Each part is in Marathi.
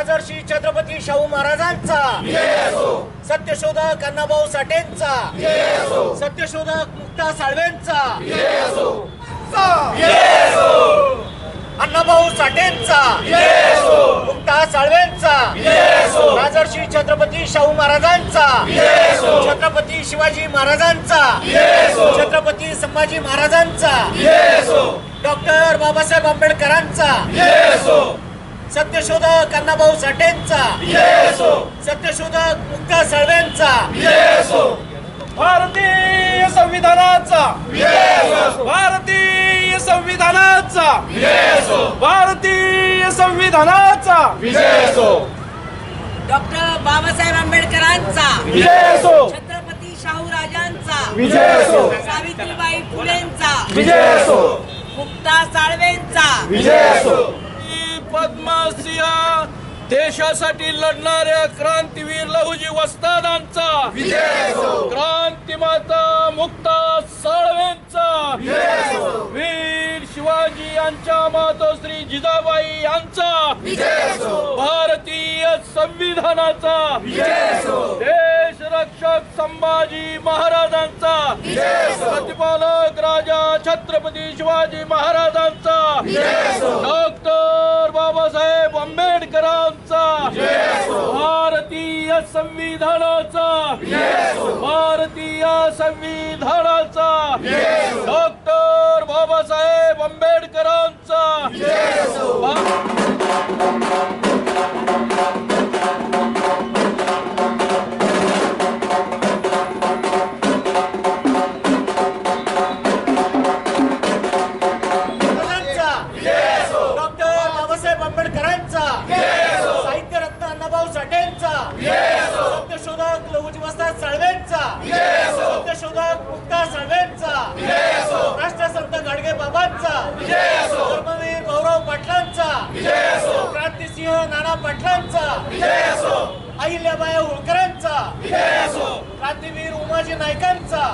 राजर्षी छत्रपती शाहू महाराजांचा. सत्यशोधक अण्णाभाऊ साठेंचा. सत्यशोधक मुक्ता साळवेंचा. अण्णाभाऊ साठेंचा. मुक्ता साळवेंचा. राजर्षी छत्रपती शाहू महाराजांचा. छत्रपती शिवाजी महाराजांचा. छत्रपती संभाजी महाराजांचा. डॉक्टर बाबासाहेब आंबेडकरांचा. सत्यशोधक अण्णाभाऊ साठेंचा. सत्यशोधक मुक्ता साळवेंचा. भारतीय संविधानाचा. भारतीय संविधानाचा. भारतीय संविधानाचा. डॉक्टर बाबासाहेब आंबेडकरांचा. विजय असो छत्रपती शाहू राजांचा. विजय असो सावित्रीबाई फुलेंचा. विजय असो मुक्ता साळवेंचा. विजय असो पद्मसिंह देशासाठी लढणाऱ्या क्रांतीवीर लहुजी वस्तादांचा विजय क्रांती माता मुक्ता साळवेंचा. वीर शिवाजी यांच्या मातोश्री जिजाबाई यांचा. भारतीय संविधानाचा. देश रक्षक संभाजी महाराजांचा. प्रतिपालक राजा छत्रपती शिवाजी महाराजांचा. डॉक्टर बाबासाहेब आंबेडकरांचा. भारतीय संविधानाचा. भारतीय संविधानाचा. डॉक्टर बाबासाहेब आंबेडकरांचा. राष्ट्रसंत गाडगे बाबांचा. धर्मवीर गौरव पाटलांचा. क्रांतिसिंह नाना पाटलांचा. अहिल्याबाई होळकरांचा. क्रांतीवीर उमाजी नायकांचा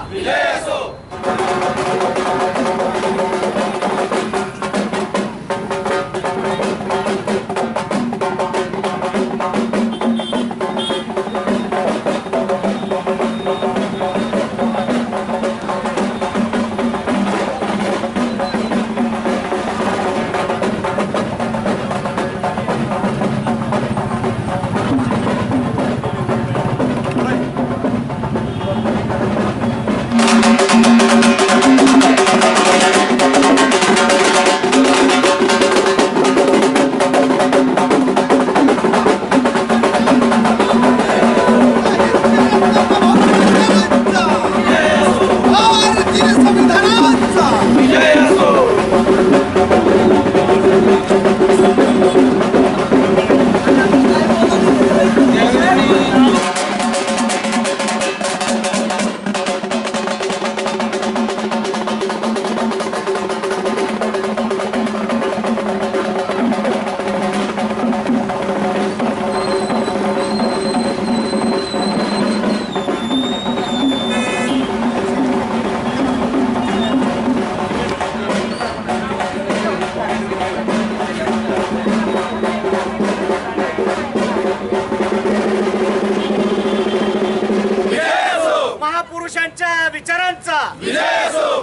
महापुरुषांच्या विचारांचा.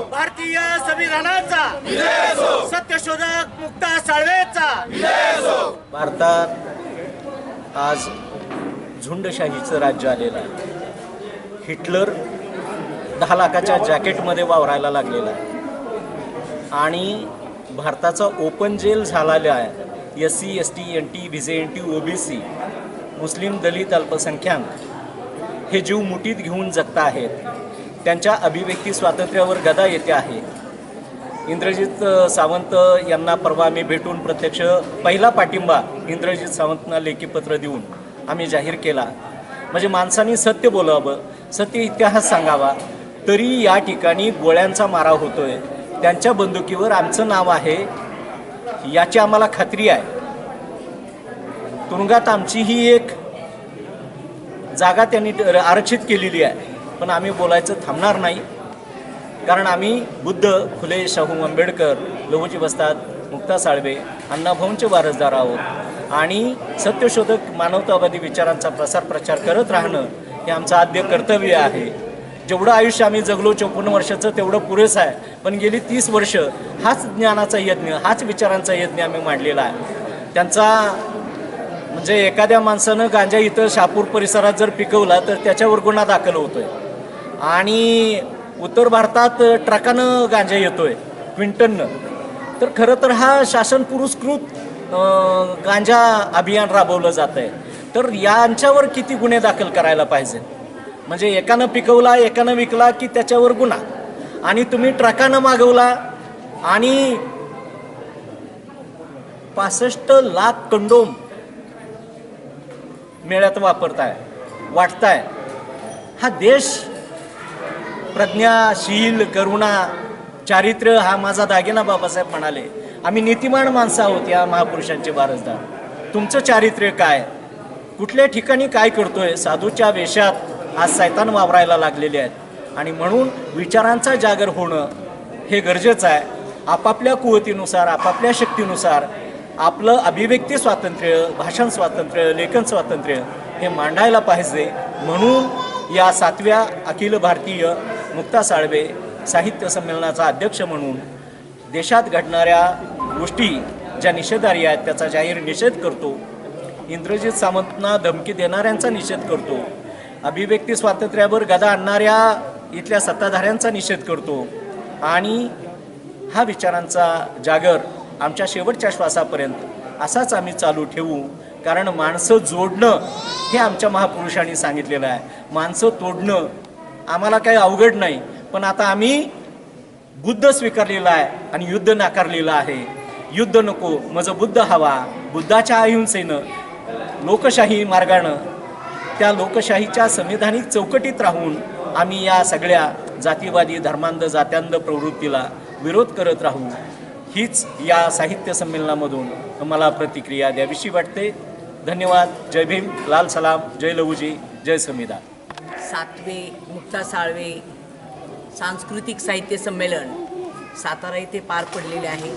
भारतीय संविधानाचा. सत्यशोधक मुक्ता साळवेचा. भारतात आज झुंडशाहीचं राज्य आलेलं आहे. हिटलर दहा लाखाच्या जॅकेटमध्ये वावरायला लागलेला आहे. आणि भारताचा ओपन जेल झालेला आहे. S C S T N T V J N T O B C मुस्लिम दलित अल्पसंख्याक. हे जीव मुठीत घेऊन जगता आहेत. त्यांच्या अभिव्यक्ती स्वातंत्र्यावर गदा येते आहे. इंद्रजित सावंत यांना परवा आम्ही भेटून प्रत्यक्ष पहिला पाठिंबा इंद्रजित सावंतना लेखीपत्र देऊन आम्ही जाहीर केला. म्हणजे माणसांनी सत्य बोलावं सत्य इतिहास सांगावा तरी या ठिकाणी गोळ्यांचा मारा होतोय. त्यांच्या बंदुकीवर आमचं नाव आहे याची आम्हाला खात्री आहे. तुरुंगात आमची ही एक जागा त्यांनी आरक्षित केलेली आहे. पण आम्ही बोलायचं थांबणार नाही. कारण आम्ही बुद्ध फुले शाहू आंबेडकर लहुजी वस्ताद मुक्ता साळवे अण्णाभाऊंचे वारसदार आहोत. आणि सत्यशोधक मानवतावादी विचारांचा प्रसार प्रचार करत राहणं हे आमचं आद्य कर्तव्य आहे. जेवढं आयुष्य आम्ही जगलो चौपन्न वर्षाचं तेवढं पुरेसं आहे. पण गेली तीस वर्ष हाच ज्ञानाचा यज्ञ हाच विचारांचा यज्ञ आम्ही मांडलेला आहे. त्यांचा म्हणजे एखाद्या माणसानं गांजा इथं शापूर परिसरात जर पिकवला तर त्याच्यावर गुन्हा दाखल होतोय. आणि उत्तर भारतात ट्रकानं गांजा येतोय क्विंटननं तर खरं तर हा शासन पुरस्कृत गांजा अभियान राबवलं जात आहे तर यांच्यावर किती गुन्हे दाखल करायला पाहिजे म्हणजे एकानं पिकवला एकानं विकला की त्याच्यावर गुन्हा? आणि तुम्ही ट्रकानं मागवला आणि पासष्ट लाख कंडोम मेळ्यात वापरताय वाटताय. हा देश प्रज्ञाशील करुणा चारित्र्य हा माझा दागिना बाबासाहेब म्हणाले. आम्ही नीतिमान माणसं आहोत या महापुरुषांचे वारसदार तुमचं चारित्र्य काय? कुठल्या ठिकाणी काय करतोय? साधूच्या वेशात आज सैतान वावरायला लागलेले आहेत. आणि म्हणून विचारांचा जागर होणं हे गरजेचं आहे. आपापल्या कुवतीनुसार आपापल्या शक्तीनुसार आपलं अभिव्यक्ती स्वातंत्र्य भाषण स्वातंत्र्य लेखन स्वातंत्र्य हे मांडायला पाहिजे म्हणून या सातव्या अखिल भारतीय मुक्ता साळवे साहित्य संमेलनाचा अध्यक्ष म्हणून देशात घडणाऱ्या गोष्टी ज्या निषेधार्य आहेत त्याचा जाहीर निषेध करतो. इंद्रजित सामंतना धमकी देणाऱ्यांचा निषेध करतो. अभिव्यक्ती स्वातंत्र्यावर गदा आणणाऱ्या इथल्या सत्ताधाऱ्यांचा निषेध करतो. आणि हा विचारांचा जागर आमच्या शेवटच्या श्वासापर्यंत असाच आम्ही चालू ठेवू. कारण माणसं जोडणं हे आमच्या महापुरुषांनी सांगितलेलं आहे. माणसं तोडणं आम्हाला काही अवघड नाही. पण आता आम्ही बुद्ध स्वीकारलेला आहे आणि युद्ध नाकारलेलं आहे. युद्ध नको माझं बुद्ध हवा. बुद्धाच्या अहिंसेनं लोकशाही मार्गानं त्या लोकशाहीच्या संविधानिक चौकटीत राहून आम्ही या सगळ्या जातीवादी धर्मांध जात्यांध प्रवृत्तीला विरोध करत राहू. हीच या साहित्य संमेलनामधून मला प्रतिक्रिया द्यावीशी वाटते. धन्यवाद. जय भीम. लाल सलाम. जय लहूजी जय संविधान सातवे मुक्ता साळवे सांस्कृतिक साहित्य संमेलन सातारा येथे पार पडलेले आहे.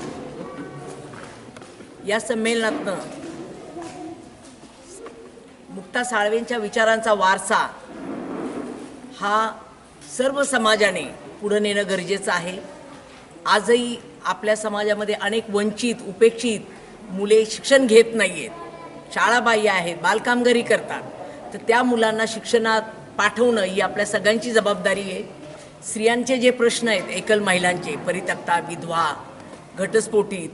या संमेलनातनं मुक्ता साळवेंच्या विचारांचा वारसा हा सर्व समाजाने पुढं नेणं गरजेचं आहे. आजही आपल्या समाजामध्ये अनेक वंचित उपेक्षित मुले शिक्षण घेत नाही आहेत शाळाबाह्य आहेत बालकामगारी करतात. तर त्या मुलांना शिक्षणात पाठवणं ही आपल्या सगळ्यांची जबाबदारी आहे. स्त्रियांचे जे प्रश्न आहेत एकल महिलांचे परितक्ता विधवा घटस्फोटीत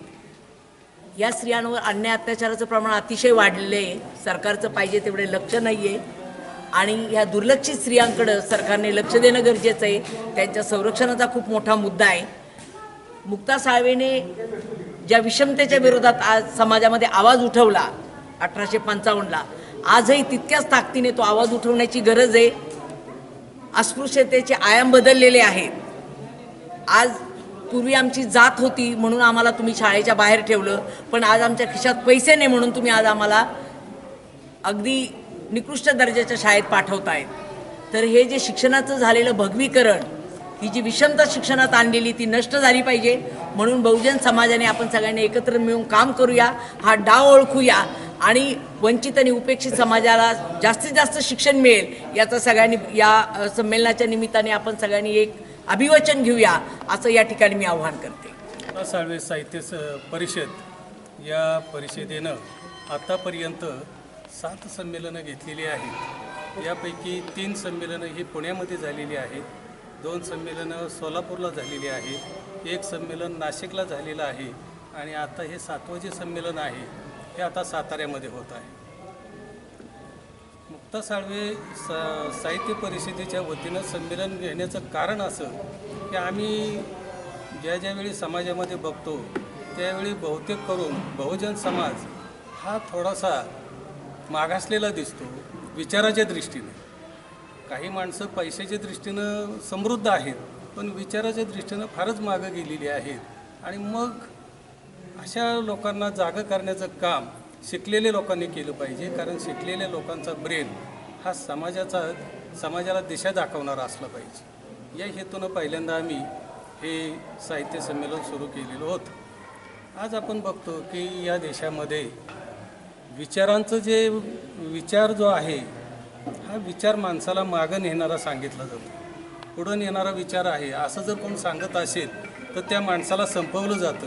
या स्त्रियांवर अन्याय अत्याचाराचं प्रमाण अतिशय वाढलेलं आहे. सरकारचं पाहिजे तेवढे लक्ष नाही आहे आणि ह्या दुर्लक्षित स्त्रियांकडं सरकारने लक्ष देणं गरजेचं आहे. त्यांच्या संरक्षणाचा खूप मोठा मुद्दा आहे. मुक्ता साळवेने ज्या विषमतेच्या विरोधात आज समाजामध्ये आवाज उठवला अठराशे पंचावन्नला आजही तितक्याच ताकदीने तो आवाज उठवण्याची गरज आहे. अस्पृश्यतेचे आयाम बदललेले आहेत. आज पूर्वी आमची जात होती म्हणून आम्हाला तुम्ही शाळेच्या बाहेर ठेवलं पण आज आमच्या खिशात पैसे नाही म्हणून तुम्ही आज आम्हाला अगदी निकृष्ट दर्जाच्या शाळेत पाठवतायत. तर हे जे शिक्षणाचं झालेलं भगवीकरण ही जी विषमता शिक्षणात आणलेली ती नष्ट झाली पाहिजे. म्हणून बहुजन समाजाने आपण सगळ्यांनी एकत्र मिळून काम करूया हा डाव ओळखूया आणि वंचित आणि उपेक्षित समाजाला जास्तीत जास्त शिक्षण मिळेल याचं सगळ्यांनी या संमेलनाच्या निमित्ताने आपण सगळ्यांनी एक अभिवचन घेऊया असं या ठिकाणी मी आव्हान करते. साळवे साहित्य स परिषद या परिषदेनं आतापर्यंत सात संमेलनं घेतलेली आहेत. यापैकी तीन संमेलनं ही पुण्यामध्ये झालेली आहेत. दोन संमेलनं सोलापूरला झालेली आहेत एक संमेलन नाशिकला झालेलं आहे आणि आता हे सातवं जे संमेलन आहे हे आता साताऱ्यामध्ये होत आहे. मुक्ता साळवे सा साहित्य परिषदेच्या वतीनं संमेलन घेण्याचं कारण असं की आम्ही ज्या ज्यावेळी समाजामध्ये बघतो त्यावेळी बहुतेक करून बहुजन समाज हा थोडासा मागासलेला दिसतो विचाराच्या दृष्टीने. काही माणसं पैशाच्या दृष्टीनं समृद्ध आहेत पण विचाराच्या दृष्टीनं फारच मागं गेलेली आहेत. आणि मग अशा लोकांना जागं करण्याचं काम शिकलेल्या लोकांनी केलं पाहिजे कारण शिकलेल्या लोकांचा ब्रेन हा समाजाचा समाजाला दिशा दाखवणारा असला पाहिजे. या हेतूनं पहिल्यांदा आम्ही हे साहित्य संमेलन सुरू केलेलं होतं. आज आपण बघतो की या देशामध्ये विचारांचं जे विचार जो आहे हा विचार माणसाला मागं नेणारा सांगितला जातो. पुढं नेणारा विचार आहे. असं जर कोण सांगत असेल तर त्या माणसाला संपवलं जातं.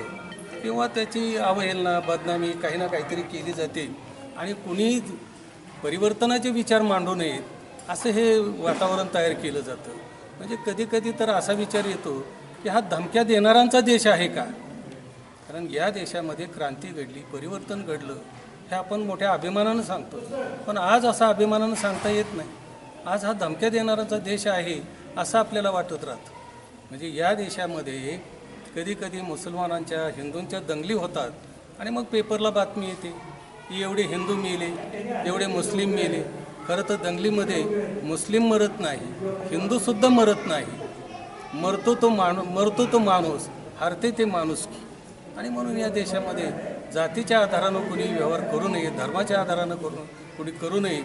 किंवा त्याची अवहेलना बदनामी काही ना काहीतरी केली जाते. आणि कुणी परिवर्तनाचे विचार मांडू नयेत असं हे वातावरण तयार केलं जातं. म्हणजे कधीकधी तर असा विचार येतो की हा धमक्या देणाऱ्यांचा देश आहे का? कारण या देशामध्ये क्रांती घडली परिवर्तन घडलं. हे आपण मोठ्या अभिमानानं सांगतो. पण आज असा अभिमानानं सांगता येत नाही. आज हा धमक्या देणाराचा देश आहे असं आपल्याला वाटत राहतं. म्हणजे या देशामध्ये कधी कधी मुसलमानांच्या हिंदूंच्या दंगली होतात आणि मग पेपरला बातमी येते की एवढे हिंदू मेले एवढे मुस्लिम मेले. खरं तर दंगलीमध्ये मुस्लिम मरत नाही हिंदूसुद्धा मरत नाही. मरतो तो माणू मरतो तो माणूस हरते ते माणूस आणि म्हणून या देशामध्ये जातीच्या आधारानं कुणी व्यवहार करू नये धर्माच्या आधारानं करू कुणी करू नये.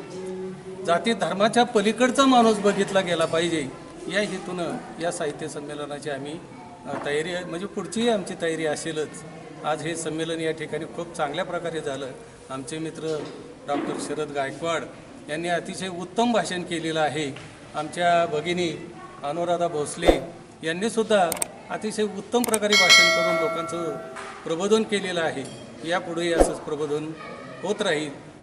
जाती धर्माच्या पलीकडचा माणूस बघितला गेला पाहिजे. या हेतूनं या साहित्य संमेलनाची आम्ही तयारी म्हणजे पुढचीही आमची तयारी असेलच. आज हे संमेलन या ठिकाणी खूप चांगल्या प्रकारे झालं. आमचे मित्र डॉक्टर शरद गायकवाड यांनी अतिशय उत्तम भाषण केलेलं आहे. आमच्या भगिनी अनुराधा भोसले यांनीसुद्धा अतिशय उत्तम प्रकारे भाषण करून लोकांचं प्रबोधन केलेलं आहे. यापुढेही असंच प्रबोधन होत राहील.